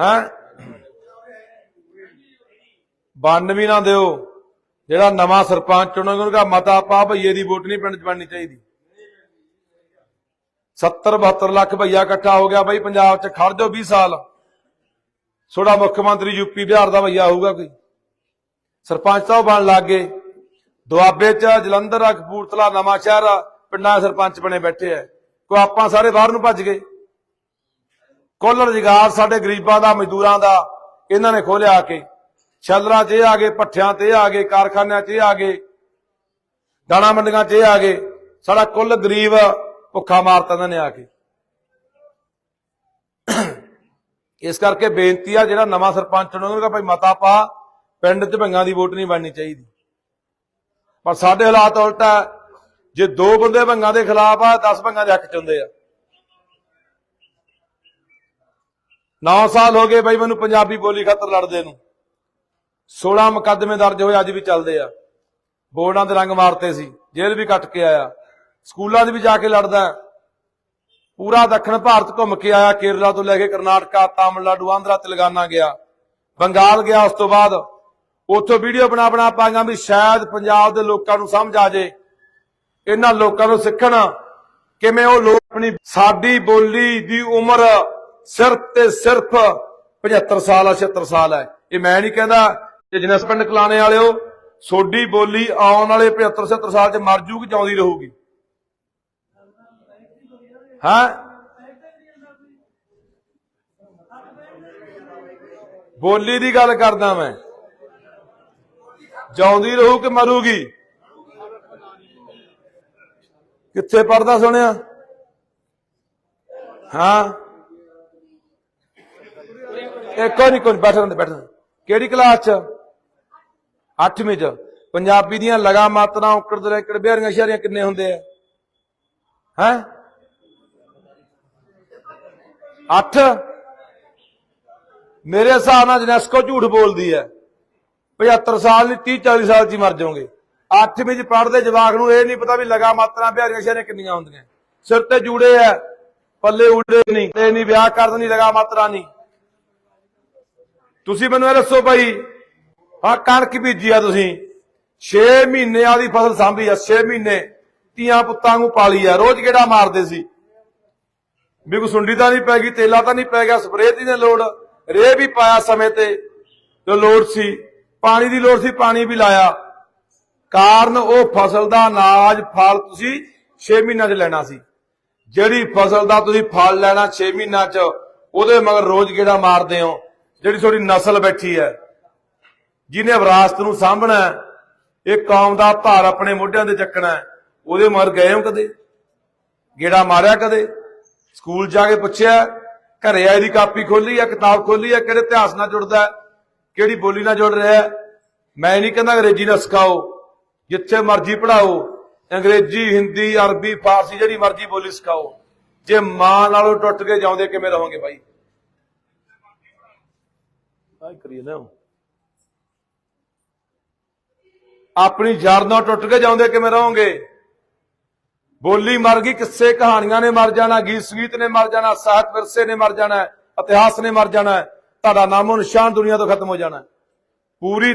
ਹੈ? ਬੰਨ ਵੀ ਨਾ ਦਿਓ। ਜਿਹੜਾ ਨਵਾਂ ਸਰਪੰਚ ਚੁਣੋਗੇ ਉਹਦਾ ਮਤਾ ਪਾ ਭਈਏ ਦੀ ਵੋਟ ਨਹੀਂ, ਪਿੰਡ ਚ ਬਣਨੀ ਚਾਹੀਦੀ। 70 72 ਲੱਖ ਭਈਆ ਇਕੱਠਾ ਹੋ ਗਿਆ, ਬਈ ਪੰਜਾਬ ਚ ਖੜ ਜਾਓ 20 ਸਾਲ। ਥੋੜਾ ਮੁੱਖ ਮੰਤਰੀ ਯੂਪੀ ਬਿਹਾਰ ਦਾ ਭਈਆ ਹੋਊਗਾ ਕੋਈ। ਸਰਪੰਚ ਤਾਂ ਉਹ ਬਣ ਲੱਗ ਗਏ। ਦੁਆਬੇ ਚ ਜਲੰਧਰ ਕਪੂਰਥਲਾ ਨਵਾਂ ਸ਼ਹਿਰ ਪਿੰਡਾਂ ਦੇ ਸਰਪੰਚ ਬਣੇ ਬੈਠੇ ਐ। ਕੋ ਆਪਾਂ ਸਾਰੇ ਬਾਹਰ ਨੂੰ ਭੱਜ ਗਏ। ਕੁੱਲ ਰੁਜ਼ਗਾਰ ਸਾਡੇ ਗਰੀਬਾਂ ਦਾ, ਮਜ਼ਦੂਰਾਂ ਦਾ, ਇਹਨਾਂ ਨੇ ਖੋਲਿਆ ਆ ਕੇ। ਛੱਲਰਾਂ 'ਚ ਇਹ ਆ ਗਏ ਪੱਠਿਆਂ ਤੇ ਇਹ ਆ ਗਏ, ਕਾਰਖਾਨਿਆਂ 'ਚ ਇਹ ਆ ਗਏ, ਦਾਣਾ ਮੰਡੀਆਂ 'ਚ ਇਹ ਆ ਗਏ। ਸਾਡਾ ਕੁੱਲ ਗਰੀਬ ਭੁੱਖਾ ਮਾਰਤਾ ਇਹਨਾਂ ਨੇ ਆ ਕੇ। ਇਸ ਕਰਕੇ ਬੇਨਤੀ ਆ, ਜਿਹੜਾ ਨਵਾਂ ਸਰਪੰਚ ਚੁਣੋਗਾ ਭਾਈ ਮਤਾ ਪਾ, ਪਿੰਡ 'ਚ ਭੰਗਾਂ ਦੀ ਵੋਟ ਨਹੀਂ ਬਣਨੀ ਚਾਹੀਦੀ। ਪਰ ਸਾਡੇ ਹਾਲਾਤ ਉਲਟਾ ਹੈ। ਜੇ ਦੋ ਬੰਦੇ ਭੰਗਾਂ ਦੇ ਖਿਲਾਫ ਆ 10 ਭੰਗਾਂ ਦੇ ਹੱਕ ਚ ਹੁੰਦੇ ਆ। 9 ਸਾਲ ਹੋ ਗਏ ਬਈ ਮੈਨੂੰ ਪੰਜਾਬੀ ਬੋਲੀ ਖਾਤਰ ਲੜਦੇ ਨੂੰ। 16 ਮੁਕੱਦਮੇ ਦਰਜ ਹੋਏ ਅੱਜ ਵੀ ਚੱਲਦੇ ਆ। ਬੋਰਡਾਂ ਦੇ ਰੰਗ ਮਾਰਤੇ ਸੀ, ਜੇਲ੍ਹ ਵੀ ਕੱਟ ਕੇ ਆਇਆ। ਸਕੂਲਾਂ 'ਚ ਵੀ ਜਾ ਕੇ ਲੜਦਾ। ਪੂਰਾ ਦੱਖਣ ਭਾਰਤ ਘੁੰਮ ਕੇ ਆਇਆ, ਕੇਰਲਾ ਤੋਂ ਲੈ ਕੇ ਕਰਨਾਟਕਾ, ਤਾਮਿਲਨਾਡੂ, ਆਂਧਰਾ, ਤੇਲੰਗਾਨਾ ਗਿਆ। ਬੰਗਾਲ ਗਿਆ ਉਸ ਤੋਂ ਬਾਅਦ। ਉੱਥੋਂ ਵੀਡੀਓ ਬਣਾ ਬਣਾ ਪਾਈਆਂ ਵੀ ਸ਼ਾਇਦ ਪੰਜਾਬ ਦੇ ਲੋਕਾਂ ਨੂੰ ਸਮਝ ਆ ਜੇ। ਇਹਨਾਂ ਲੋਕਾਂ ਨੂੰ ਸਿੱਖਣ ਕਿਵੇਂ ਉਹ ਲੋਕ ਆਪਣੀ ਸਾਡੀ ਬੋਲੀ ਦੀ ਉਮਰ ਸਿਰਫ ਤੇ ਸਿਰਫ 75 ਸਾਲ ਆ 76 ਸਾਲ ਹੈ ਇਹ ਮੈਂ ਨਹੀਂ ਕਹਿੰਦਾ ਕਿ ਜਿਨਸ ਪਿੰਡ ਕਲਾਣੇ ਵਾਲਿਓ ਸੋਡੀ ਬੋਲੀ ਆਉਣ ਵਾਲੇ 75 76 ਸਾਲ ਚ ਮਰ ਜੂਗੀ, ਜਿਉਂਦੀ ਰਹੂਗੀ। ਹਾਂ? ਬੋਲੀ ਦੀ ਗੱਲ ਕਰਦਾ ਮੈਂ। ਜਿਉਂਦੀ ਰਹੂ ਕਿ ਮਰੂਗੀ? ਕਿੱਥੇ ਪੜਦਾ ਸੁਣਿਆ? ਹਾਂ? ਇਹ ਕੋਈ ਨਹੀਂ ਕੋਈ ਨੀ, ਬੈਠ ਰਹਿੰਦੇ ਬੈਠ ਕਿਹੜੀ ਕਲਾਸ ਚ? 8ਵੀਂ ਚ। ਪੰਜਾਬੀ ਦੀਆਂ ਲਗਾ ਮਾਤਰਾ ਔਕੜ ਦੇ ਰੇਕੜ ਬਿਹਾਰੀਆਂ ਸ਼ਹਿਰੀਆਂ ਕਿੰਨੇ ਹੁੰਦੇ ਆ? ਹੈ? 8 ਮੇਰੇ ਹਿਸਾਬ ਨਾਲ ਜਨੈਸਕੋ ਝੂਠ ਬੋਲਦੀ ਹੈ। 75 ਸਾਲ ਨਹੀਂ 30 40 ਸਾਲ ਚ ਹੀ ਮਰ ਜਾਓਗੇ। 8ਵੀਂ ਚ ਪੜਦੇ ਜਵਾਕ ਨੂੰ ਇਹ ਨਹੀਂ ਪਤਾ ਵੀ ਲਗਾ ਮਾਤਰਾ ਬਿਹਾਰੀਆਂ ਸ਼ਹਿਰੀਆਂ ਕਿੰਨੀਆਂ ਹੁੰਦੀਆਂ। ਸਿਰ ਤੇ ਜੂੜੇ ਐ ਪੱਲੇ ਉੜੇ ਨਹੀਂ ਤੇ ਨਹੀਂ ਵਿਆਹ ਕਰ ਦਿੰਦੀ ਲਗਾ ਮਾਤਰਾ ਨਹੀਂ ਤੁਸੀਂ ਮੈਨੂੰ ਇਹ ਦੱਸੋ ਭਾਈ ਹਾਂ ਕਣਕ ਬੀਜੀ ਆ ਤੁਸੀਂ। 6 ਮਹੀਨੇ ਦੀ ਫਸਲ ਸਾਂਭੀ ਆ 6 ਮਹੀਨੇ। ਧੀਆਂ ਪੁੱਤਾਂ ਨੂੰ ਪਾਲੀ ਆ, ਰੋਜ਼ ਕਿਹੜਾ ਮਾਰਦੇ ਸੀ। ਵੀ ਕੋਈ ਸੁੰਡੀ ਤਾਂ ਨਹੀਂ ਪੈ ਗਈ, ਤੇਲਾ ਤਾਂ ਨਹੀਂ ਪੈ ਗਿਆ, ਸਪਰੇਅ ਦੀ ਨੇ ਲੋੜ। ਰੇ ਵੀ ਪਾਇਆ ਸਮੇਂ ਤੇ, ਜੋ ਲੋੜ ਸੀ। ਪਾਣੀ ਦੀ ਲੋੜ ਸੀ, ਪਾਣੀ ਵੀ ਲਾਇਆ। ਕਾਰਨ ਉਹ ਫਸਲ ਦਾ ਅਨਾਜ, ਫਲ ਤੁਸੀਂ 6 ਮਹੀਨਿਆਂ 'ਚ ਲੈਣਾ ਸੀ। ਜਿਹੜੀ ਫਸਲ ਦਾ ਤੁਸੀਂ ਫਲ ਲੈਣਾ 6 ਮਹੀਨਿਆਂ 'ਚ, ਉਹਦੇ ਮਗਰ ਰੋਜ਼ ਕਿਹੜਾ ਮਾਰਦੇ ਹੋ। ਜਿਹੜੀ ਤੁਹਾਡੀ ਨਸਲ ਬੈਠੀ ਹੈ, ਜਿਹਨੇ ਵਿਰਾਸਤ ਨੂੰ ਸਾਂਭਣਾ ਇਹ ਕੌਮ ਦਾ ਭਾਰ ਆਪਣੇ ਮੋਢਿਆਂ ਤੇ ਚੱਕਣਾ ਉਹਦੇ ਮਰ ਗਏ ਹੋ ਕਦੇ? ਗੇੜਾ ਮਾਰਿਆ ਕਦੇ? ਸਕੂਲ ਜਾ ਕੇ ਪੁੱਛਿਆ, ਘਰੇ ਆਏ ਦੀ ਕਾਪੀ ਖੋਲੀ ਆ ਕਿਤਾਬ ਖੋਲੀ ਆ ਕਿਹੜੇ ਇਤਿਹਾਸ ਨਾਲ ਜੁੜਦਾ ਕਿਹੜੀ ਬੋਲੀ ਨਾਲ ਜੁੜ ਰਿਹਾ ਮੈਂ ਨਹੀਂ ਕਹਿੰਦਾ ਅੰਗਰੇਜ਼ੀ ਨਾ ਸਿਖਾਓ, ਜਿੱਥੇ ਮਰਜ਼ੀ ਪੜਾਓ ਅੰਗਰੇਜ਼ੀ, ਹਿੰਦੀ, ਅਰਬੀ, ਫਾਰਸੀ, ਜਿਹੜੀ ਮਰਜ਼ੀ ਬੋਲੀ ਸਿਖਾਓ, ਜੇ ਮਾਂ ਨਾਲੋਂ ਟੁੱਟ ਕੇ ਜਾਉਂਦੇ ਕਿਵੇਂ ਰਹੋਗੇ ਭਾਈ ਆਈ ਕਰੀਏ ਨਾ ਆਪਣੀ ਜੜ ਨਾਲ ਟੁੱਟ ਕੇ ਜਾਉਂਦੇ ਕਿਵੇਂ ਰਹੋਗੇ? ਬੋਲੀ ਮਰ ਗਈ, ਕਿੱਸੇ ਕਹਾਣੀਆਂ ਨੇ ਮਰ ਜਾਣਾ ਗੀਤ ਸੰਗੀਤ ਨੇ ਮਰ ਜਾਣਾ ਸਾਹਿਤ ਵਿਰਸੇ ਨੇ ਮਰ ਜਾਣਾ, ਇਤਿਹਾਸ ਨੇ ਮਰ ਜਾਣਾ, ਤੁਹਾਡਾ ਨਾਮੋ ਨਿਸ਼ਾਨ ਦੁਨੀਆ ਤੋਂ ਖਤਮ ਹੋ ਜਾਣਾ। ਪੂਰੀ